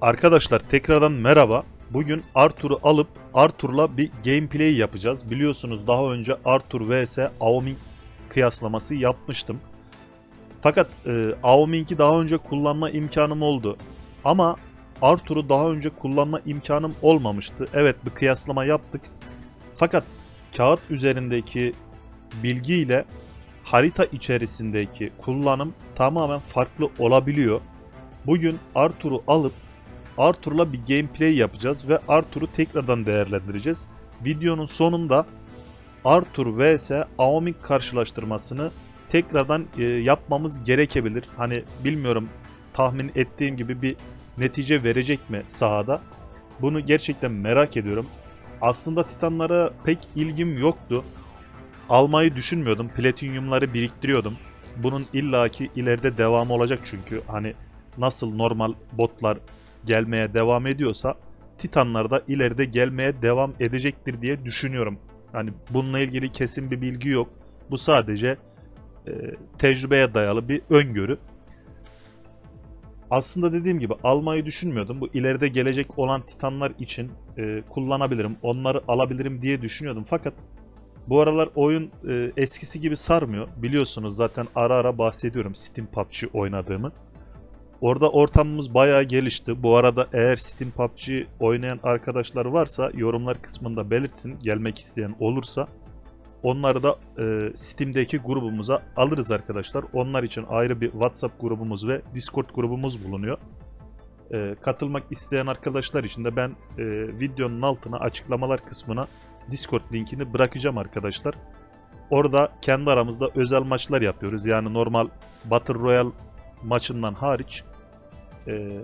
Arkadaşlar tekrardan merhaba. Bugün Arthur'u alıp Arthur'la bir gameplay yapacağız. Biliyorsunuz daha önce Arthur vs Aoming kıyaslaması yapmıştım. Fakat e, Aoming'i daha önce kullanma imkanım oldu. Ama Arthur'u daha önce kullanma imkanım olmamıştı. Evet bir kıyaslama yaptık. Fakat kağıt üzerindeki bilgiyle harita içerisindeki kullanım tamamen farklı olabiliyor. Bugün Arthur'u alıp Arthur'la bir gameplay yapacağız ve Arthur'u tekrardan değerlendireceğiz. Videonun sonunda Arthur vs Aoming karşılaştırmasını tekrardan e, yapmamız gerekebilir. Hani bilmiyorum tahmin ettiğim gibi bir netice verecek mi sahada? Bunu gerçekten merak ediyorum. Aslında Titanlara pek ilgim yoktu. Almayı düşünmüyordum. Platinyumları biriktiriyordum. Bunun illaki ileride devamı olacak çünkü hani nasıl normal botlar gelmeye devam ediyorsa Titanlar da ileride gelmeye devam edecektir diye düşünüyorum. Hani bununla ilgili kesin bir bilgi yok. Bu sadece e, tecrübeye dayalı bir öngörü. Aslında dediğim gibi almayı düşünmüyordum. Bu ileride gelecek olan Titanlar için e, kullanabilirim, onları alabilirim diye düşünüyordum. Fakat bu aralar oyun e, eskisi gibi sarmıyor. Biliyorsunuz zaten ara ara bahsediyorum Steam PUBG oynadığımı. Orada ortamımız bayağı gelişti. Bu arada eğer Steam PUBG oynayan arkadaşlar varsa yorumlar kısmında belirtsin. Gelmek isteyen olursa. Onları da e, Steam'deki grubumuza alırız arkadaşlar. Onlar için ayrı bir WhatsApp grubumuz ve Discord grubumuz bulunuyor. E, katılmak isteyen arkadaşlar için de ben e, videonun altına açıklamalar kısmına Discord linkini bırakacağım arkadaşlar. Orada kendi aramızda özel maçlar yapıyoruz. Yani normal Battle Royale maçından hariç e,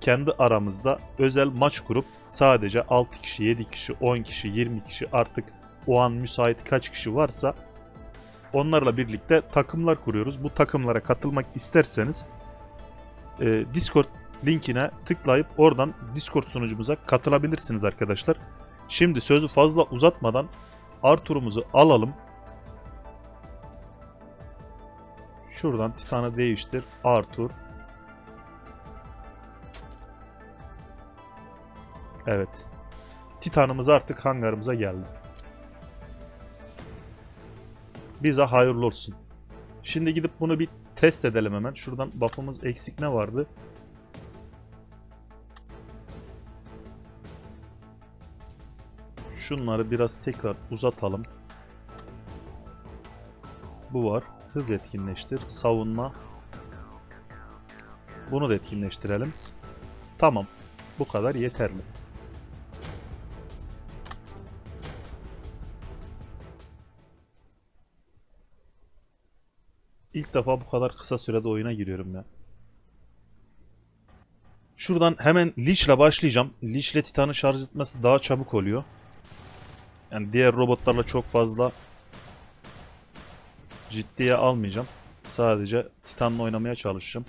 kendi aramızda özel maç kurup sadece 6 kişi, 7 kişi, 10 kişi, 20 kişi artık o an müsait kaç kişi varsa onlarla birlikte takımlar kuruyoruz. Bu takımlara katılmak isterseniz e, Discord linkine tıklayıp oradan Discord sunucumuza katılabilirsiniz arkadaşlar. Şimdi sözü fazla uzatmadan Arthur'umuzu alalım. Şuradan Titan'ı değiştir. Arthur. Evet. Titan'ımız artık hangarımıza geldi. Bize hayırlı olsun. Şimdi gidip bunu bir test edelim hemen. Şuradan buff'ımız eksik ne vardı? Şunları biraz tekrar uzatalım. Bu var. Hız etkinleştir. Savunma. Bunu da etkinleştirelim. Tamam. Bu kadar yeterli. İlk defa bu kadar kısa sürede oyuna giriyorum ya. Şuradan hemen Leech ile başlayacağım. Leech ile Titan'ı şarj etmesi daha çabuk oluyor. Yani diğer robotlarla çok fazla ciddiye almayacağım. Sadece Titan'la oynamaya çalışacağım.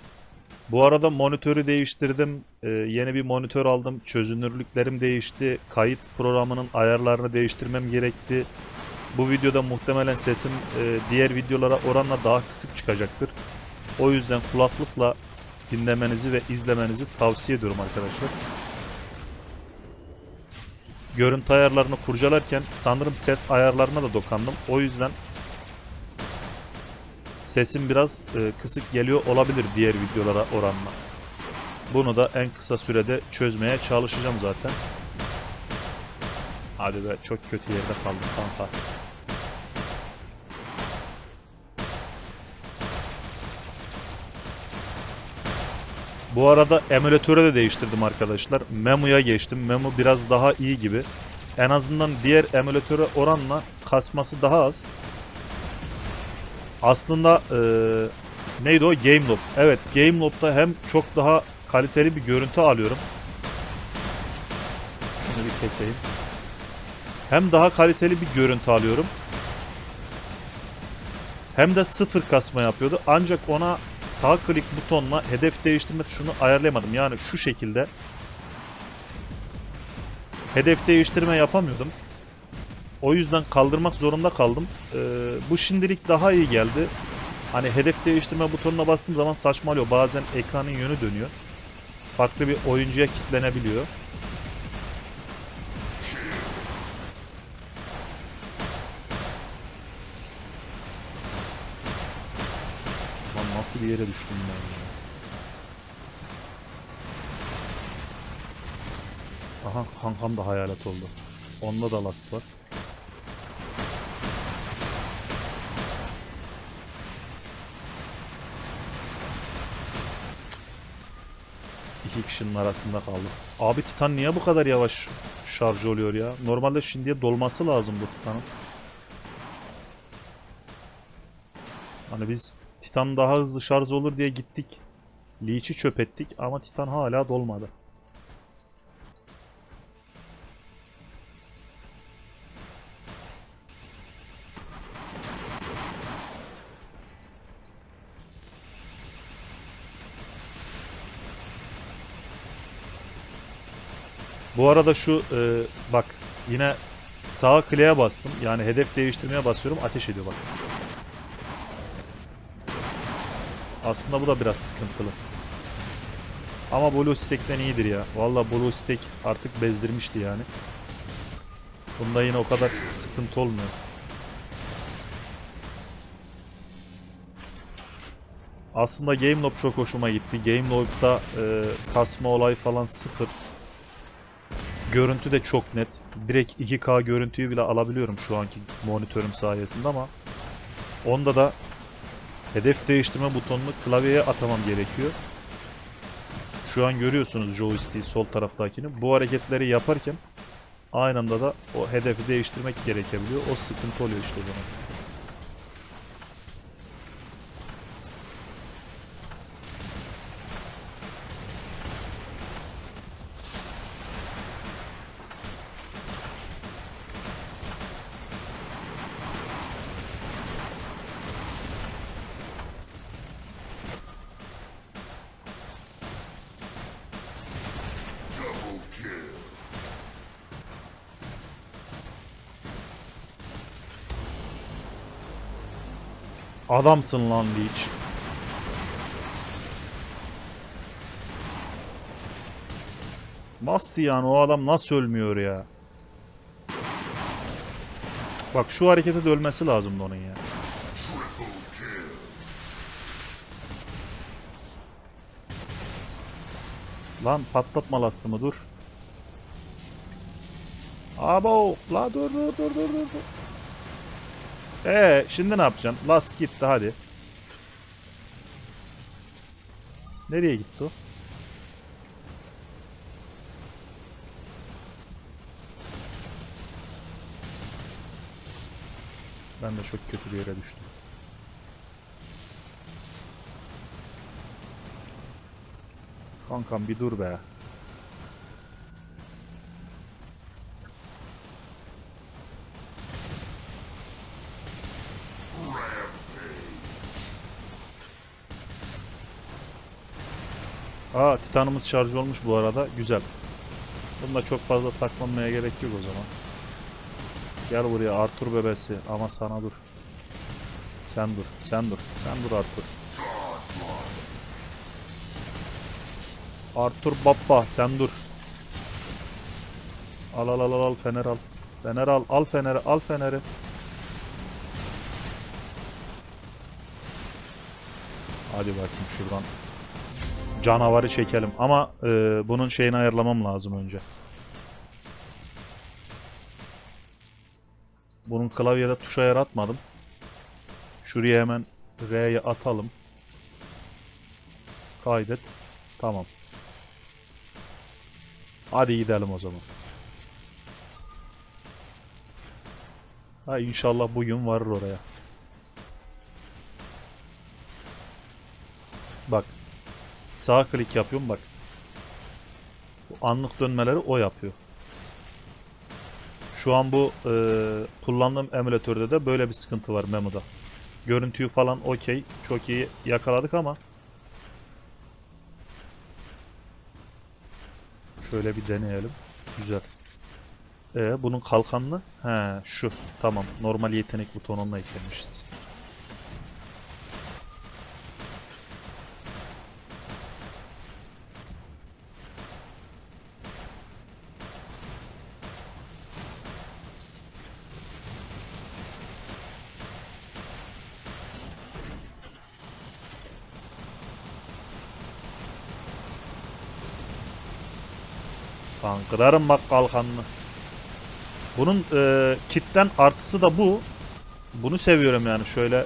Bu arada monitörü değiştirdim. Ee, yeni bir monitör aldım. Çözünürlüklerim değişti. Kayıt programının ayarlarını değiştirmem gerekti. Bu videoda muhtemelen sesim e, diğer videolara oranla daha kısık çıkacaktır. O yüzden kulaklıkla dinlemenizi ve izlemenizi tavsiye ediyorum arkadaşlar. Görüntü ayarlarını kurcalarken sanırım ses ayarlarına da dokandım. O yüzden sesim biraz e, kısık geliyor olabilir diğer videolara oranla. Bunu da en kısa sürede çözmeye çalışacağım zaten. Hadi be çok kötü yerde kaldım kanka. Bu arada emülatörü de değiştirdim arkadaşlar. Memo'ya geçtim. Memo biraz daha iyi gibi. En azından diğer emülatöre oranla kasması daha az. Aslında eee, neydi o? Gamelob. Evet Gamelob'da hem çok daha kaliteli bir görüntü alıyorum. Şunu bir keseyim. Hem daha kaliteli bir görüntü alıyorum. Hem de sıfır kasma yapıyordu. Ancak ona sağ klik butonla hedef değiştirme tuşunu ayarlayamadım. Yani şu şekilde hedef değiştirme yapamıyordum. O yüzden kaldırmak zorunda kaldım. Ee, bu şimdilik daha iyi geldi. Hani hedef değiştirme butonuna bastığım zaman saçmalıyor. Bazen ekranın yönü dönüyor. farklı bir oyuncuya kitlenebiliyor. Lan nasıl bir yere düştüm ben ya. Aha kankam da hayalet oldu. Onda da last var. İki kişinin arasında kaldım. Abi Titan niye bu kadar yavaş şarj oluyor ya? Normalde şimdiye dolması lazım bu Titan'ın. Hani biz Titan daha hızlı şarj olur diye gittik. Leech'i çöp ettik ama Titan hala dolmadı. Bu arada şu e, bak yine sağ kliğe bastım. Yani hedef değiştirmeye basıyorum ateş ediyor bak. Aslında bu da biraz sıkıntılı. Ama Blue Stack'ten iyidir ya. Valla Blue Stack artık bezdirmişti yani. Bunda yine o kadar sıkıntı olmuyor. Aslında Game Loop çok hoşuma gitti. Game Loop'ta e, kasma olay falan sıfır. Görüntü de çok net. Direkt 2K görüntüyü bile alabiliyorum şu anki monitörüm sayesinde ama onda da hedef değiştirme butonunu klavyeye atamam gerekiyor. Şu an görüyorsunuz joystick'i sol taraftakini. Bu hareketleri yaparken aynı anda da o hedefi değiştirmek gerekebiliyor. O sıkıntı oluyor işte o zaman. Adamsın lan Leech. Nasıl yani o adam nasıl ölmüyor ya? Bak şu harekete de ölmesi lazımdı onun ya. Lan patlatma lastımı dur. Abo la dur dur dur dur dur. Ee şimdi ne yapacaksın? Last gitti hadi. Nereye gitti o? Ben de çok kötü bir yere düştüm. Kankam bir dur be. Aa Titanımız şarj olmuş bu arada. Güzel. Bunda çok fazla saklanmaya gerek yok o zaman. Gel buraya Arthur bebesi ama sana dur. Sen dur, sen dur, sen dur Arthur. Arthur Baba sen dur. Al al al al fener al. Fener al, al feneri, al feneri. Hadi bakayım şuradan. Canavarı çekelim ama e, bunun şeyini ayarlamam lazım önce. Bunun klavyede tuş ayar atmadım. Şuraya hemen R'ye atalım. Kaydet. Tamam. Hadi gidelim o zaman. Ha inşallah bugün varır oraya. Bak. Sağ klik yapıyorum bak. Bu anlık dönmeleri o yapıyor. Şu an bu e, kullandığım emülatörde de böyle bir sıkıntı var Memo'da. Görüntüyü falan okey. Çok iyi yakaladık ama şöyle bir deneyelim. Güzel. E bunun kalkanlı? He şu. Tamam. Normal yetenek butonuna eklemişiz. Lan kırarım bak kalkanını. Bunun e, kitten artısı da bu. Bunu seviyorum yani. Şöyle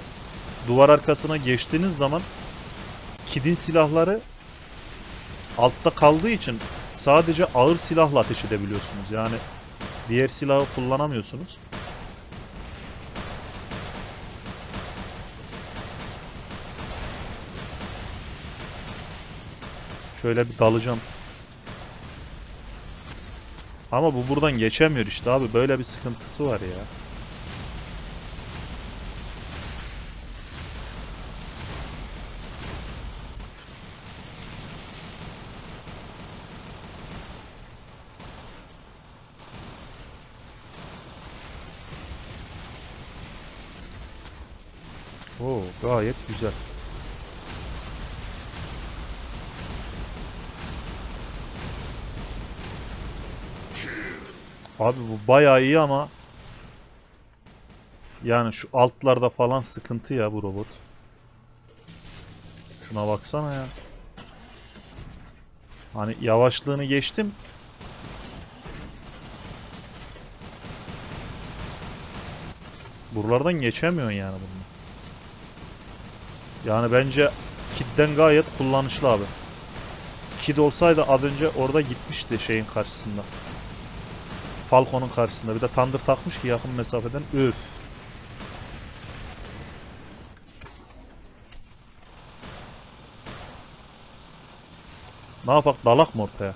duvar arkasına geçtiğiniz zaman kidin silahları altta kaldığı için sadece ağır silahla ateş edebiliyorsunuz. Yani diğer silahı kullanamıyorsunuz. Şöyle bir dalacağım. Ama bu buradan geçemiyor işte abi. Böyle bir sıkıntısı var ya. Oo, gayet güzel. Abi bu bayağı iyi ama yani şu altlarda falan sıkıntı ya bu robot. Şuna baksana ya. Hani yavaşlığını geçtim. Buralardan geçemiyorsun yani bunu. Yani bence Kid'den gayet kullanışlı abi. Kid olsaydı az önce orada gitmişti şeyin karşısında. Falcon'un karşısında. Bir de Thunder takmış ki yakın mesafeden. Üf. Ne yapak dalak mı ortaya?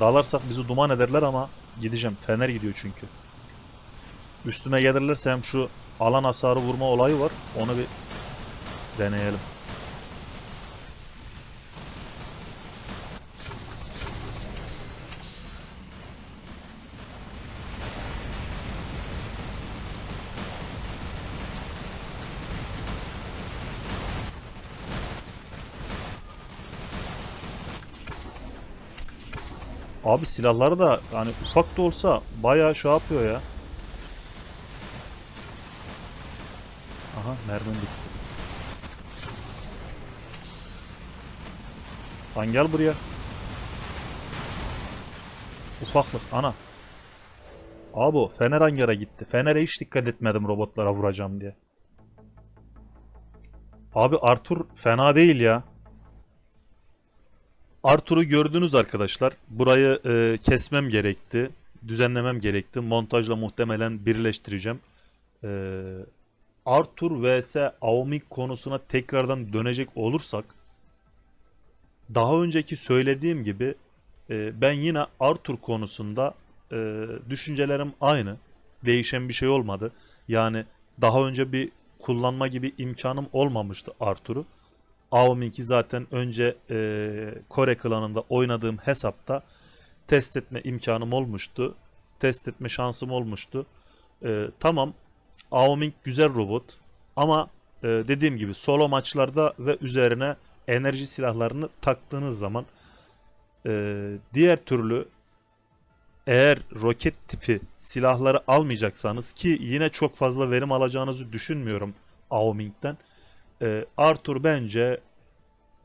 Dalarsak bizi duman ederler ama gideceğim. Fener gidiyor çünkü. Üstüme gelirlerse hem şu alan hasarı vurma olayı var. Onu bir deneyelim. Abi silahları da hani ufak da olsa bayağı şey yapıyor ya. Aha mermim bitti. Lan gel buraya. Ufaklık ana. Abi Fener yere gitti? Fener'e hiç dikkat etmedim robotlara vuracağım diye. Abi Arthur fena değil ya. Arthur'u gördünüz arkadaşlar. Burayı e, kesmem gerekti. Düzenlemem gerekti. Montajla muhtemelen birleştireceğim. E, Arthur vs Aomik konusuna tekrardan dönecek olursak daha önceki söylediğim gibi e, ben yine Arthur konusunda e, düşüncelerim aynı. Değişen bir şey olmadı. Yani daha önce bir kullanma gibi imkanım olmamıştı Arthur'u. Aomik'i zaten önce e, Kore klanında oynadığım hesapta test etme imkanım olmuştu. Test etme şansım olmuştu. E, tamam Aomik güzel robot ama e, dediğim gibi solo maçlarda ve üzerine enerji silahlarını taktığınız zaman e, diğer türlü eğer roket tipi silahları almayacaksanız ki yine çok fazla verim alacağınızı düşünmüyorum Aoming'den. E, Arthur bence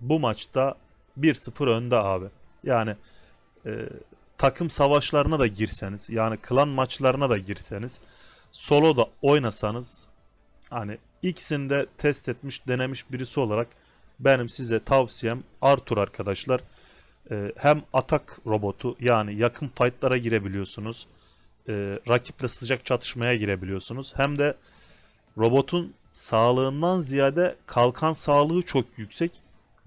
bu maçta 1-0 önde abi. Yani e, takım savaşlarına da girseniz yani klan maçlarına da girseniz solo da oynasanız hani ikisini de test etmiş denemiş birisi olarak benim size tavsiyem Arthur arkadaşlar. E, hem atak robotu yani yakın fightlara girebiliyorsunuz. E, rakiple sıcak çatışmaya girebiliyorsunuz. Hem de robotun sağlığından ziyade kalkan sağlığı çok yüksek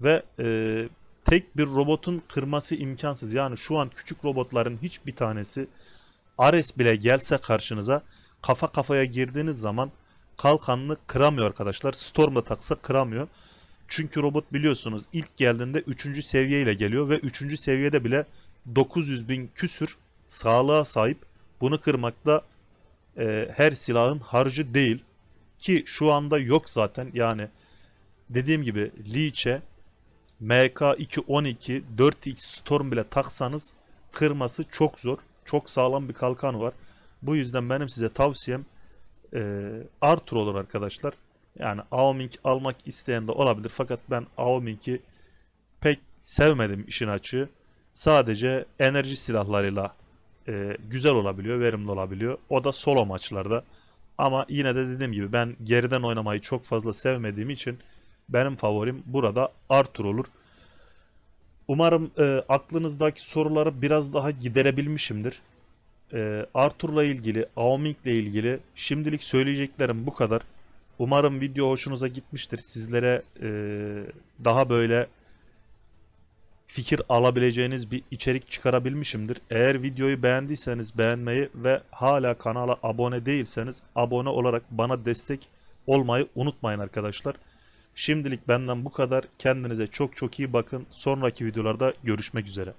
ve e, tek bir robotun kırması imkansız. Yani şu an küçük robotların hiçbir tanesi Ares bile gelse karşınıza kafa kafaya girdiğiniz zaman kalkanını kıramıyor arkadaşlar. Storm'da taksa kıramıyor. Çünkü robot biliyorsunuz ilk geldiğinde 3. seviyeyle geliyor ve 3. seviyede bile 900 bin küsür sağlığa sahip. Bunu kırmakta e, her silahın harcı değil. Ki şu anda yok zaten yani dediğim gibi Leech'e MK212 4x Storm bile taksanız kırması çok zor. Çok sağlam bir kalkan var. Bu yüzden benim size tavsiyem e, Arthur olur arkadaşlar. Yani Aoming almak isteyen de olabilir. Fakat ben Aoming'i pek sevmedim işin açığı. Sadece enerji silahlarıyla e, güzel olabiliyor, verimli olabiliyor. O da solo maçlarda. Ama yine de dediğim gibi ben geriden oynamayı çok fazla sevmediğim için benim favorim burada Arthur olur. Umarım e, aklınızdaki soruları biraz daha giderebilmişimdir. E, Arthur'la ilgili, Aoming'le ilgili şimdilik söyleyeceklerim bu kadar. Umarım video hoşunuza gitmiştir. Sizlere e, daha böyle fikir alabileceğiniz bir içerik çıkarabilmişimdir. Eğer videoyu beğendiyseniz beğenmeyi ve hala kanala abone değilseniz abone olarak bana destek olmayı unutmayın arkadaşlar. Şimdilik benden bu kadar. Kendinize çok çok iyi bakın. Sonraki videolarda görüşmek üzere.